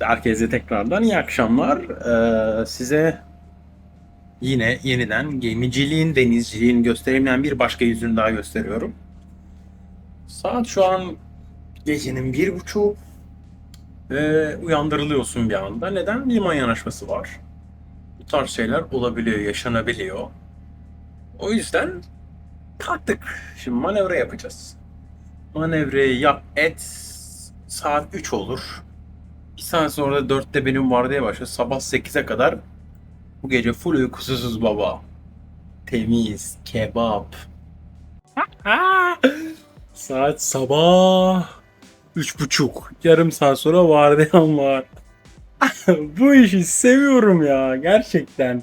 Herkese tekrardan iyi akşamlar. Ee, size yine yeniden gemiciliğin, denizciliğin gösteremeyen bir başka yüzünü daha gösteriyorum. Saat şu an gecenin bir buçuğu ve uyandırılıyorsun bir anda. Neden? Liman yanaşması var. Bu tarz şeyler olabiliyor, yaşanabiliyor. O yüzden kalktık. Şimdi manevra yapacağız. Manevrayı yap et. Saat 3 olur. Bir saat sonra da 4'te benim vardiya başlıyor. Sabah 8'e kadar bu gece full uykusuzuz baba. Temiz, kebap. saat sabah üç buçuk. Yarım saat sonra vardiyam var. bu işi seviyorum ya gerçekten.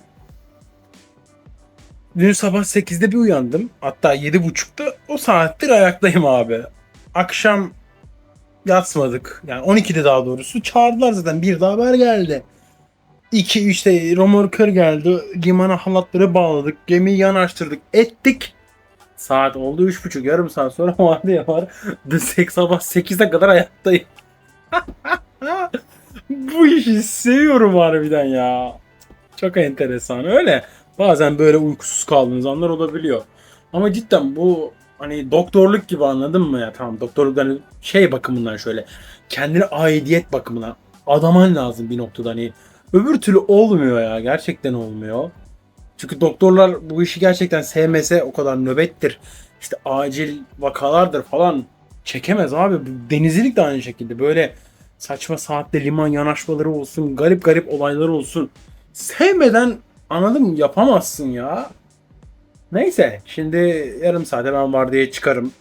Dün sabah 8'de bir uyandım. Hatta 7.30'da o saattir ayaktayım abi. Akşam yatsmadık. Yani 12'de daha doğrusu. Çağırdılar zaten. Bir daha haber geldi. 2 işte romorkör geldi. Limana halatları bağladık. Gemiyi yanaştırdık. Ettik. Saat oldu 3.30 yarım saat sonra vardı ya var. Dün sabah 8'e kadar ayaktayım. Bu işi seviyorum harbiden ya. Çok enteresan. Öyle. Bazen böyle uykusuz kaldığınız anlar olabiliyor. Ama cidden bu hani doktorluk gibi anladın mı ya? Tamam doktorluk hani şey bakımından şöyle kendine aidiyet bakımından adaman lazım bir noktada hani öbür türlü olmuyor ya gerçekten olmuyor. Çünkü doktorlar bu işi gerçekten sevmese o kadar nöbettir. işte acil vakalardır falan çekemez abi. Denizcilik de aynı şekilde böyle saçma saatte liman yanaşmaları olsun, garip garip olaylar olsun. Sevmeden anladın mı yapamazsın ya. Neyse şimdi yarım saate ben vardiyaya çıkarım.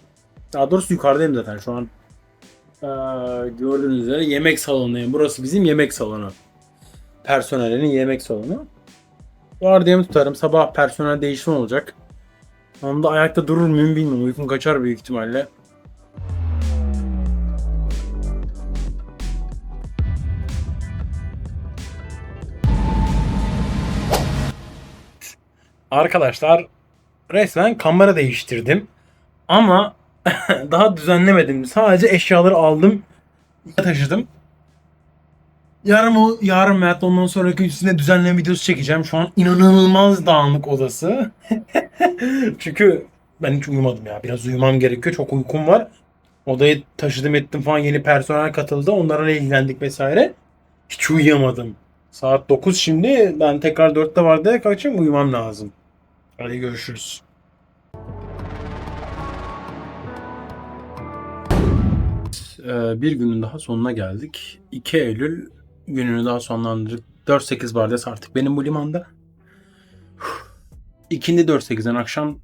Daha doğrusu yukarıdayım zaten şu an. Ee, gördüğünüz üzere yemek salonundayım. Burası bizim yemek salonu. Personelin yemek salonu. Vardiyamı tutarım. Sabah personel değişimi olacak. Onda ayakta durur muyum bilmiyorum. Uykum kaçar büyük ihtimalle. Arkadaşlar resmen kamera değiştirdim. Ama daha düzenlemedim. Sadece eşyaları aldım. Taşıdım. Yarın o yarın da ondan sonraki üstüne düzenleme videosu çekeceğim. Şu an inanılmaz dağınık odası. Çünkü ben hiç uyumadım ya. Biraz uyumam gerekiyor. Çok uykum var. Odayı taşıdım ettim falan yeni personel katıldı. Onlarla ilgilendik vesaire. Hiç uyuyamadım. Saat 9 şimdi. Ben tekrar 4'te vardı kalkacağım. Uyumam lazım. Hadi görüşürüz. Ee, bir günün daha sonuna geldik. 2 Eylül gününü daha sonlandırdık. 4-8 vardiyası artık benim bu limanda. İkindi 4-8'den akşam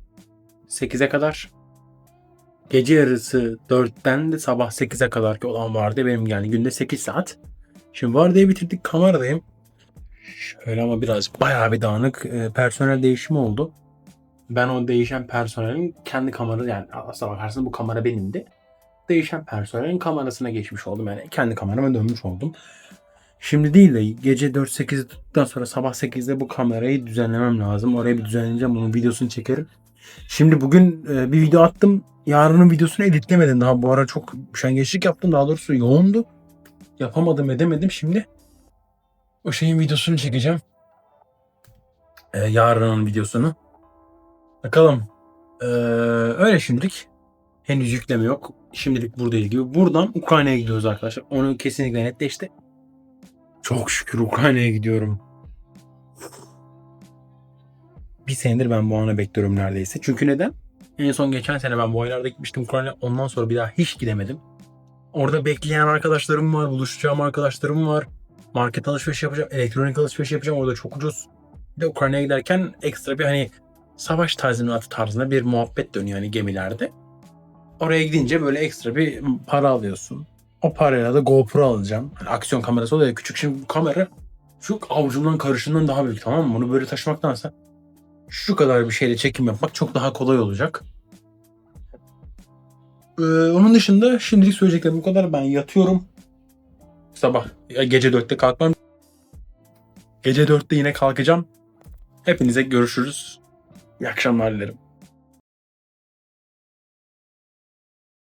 8'e kadar. Gece yarısı 4'ten de sabah 8'e kadar ki olan vardı benim yani günde 8 saat. Şimdi vardiyayı bitirdik kameradayım. Şöyle ama biraz bayağı bir dağınık e, personel değişimi oldu. Ben o değişen personelin kendi kamerası yani aslına bakarsın bu kamera benimdi. Değişen personelin kamerasına geçmiş oldum. Yani kendi kamerama dönmüş oldum. Şimdi değil de gece 4-8'den sonra sabah 8'de bu kamerayı düzenlemem lazım. Oraya bir düzenleyeceğim. Bunun videosunu çekerim. Şimdi bugün e, bir video attım. Yarının videosunu editlemedim. Daha bu ara çok üşengeçlik yaptım. Daha doğrusu yoğundu. Yapamadım edemedim. Şimdi o şeyin videosunu çekeceğim. E, yarının videosunu. Bakalım. Ee, öyle şimdilik. Henüz yükleme yok. Şimdilik buradayız gibi. Buradan Ukrayna'ya gidiyoruz arkadaşlar. Onu kesinlikle netleşti. Çok şükür Ukrayna'ya gidiyorum. Bir senedir ben bu anı bekliyorum neredeyse. Çünkü neden? En son geçen sene ben bu aylarda gitmiştim Ukrayna. Ondan sonra bir daha hiç gidemedim. Orada bekleyen arkadaşlarım var. Buluşacağım arkadaşlarım var. Market alışveriş yapacağım. Elektronik alışveriş yapacağım. Orada çok ucuz. Bir de Ukrayna'ya giderken ekstra bir hani savaş tazminatı tarzında bir muhabbet dönüyor hani gemilerde. Oraya gidince böyle ekstra bir para alıyorsun. O parayla da GoPro alacağım. Hani aksiyon kamerası oluyor ya küçük. Şimdi bu kamera şu avucumdan karışından daha büyük tamam mı? Bunu böyle taşımaktansa şu kadar bir şeyle çekim yapmak çok daha kolay olacak. Ee, onun dışında şimdilik söyleyeceklerim bu kadar. Ben yatıyorum. Sabah gece 4'te kalkmam. Gece 4'te yine kalkacağım. Hepinize görüşürüz. İyi akşamlar dilerim.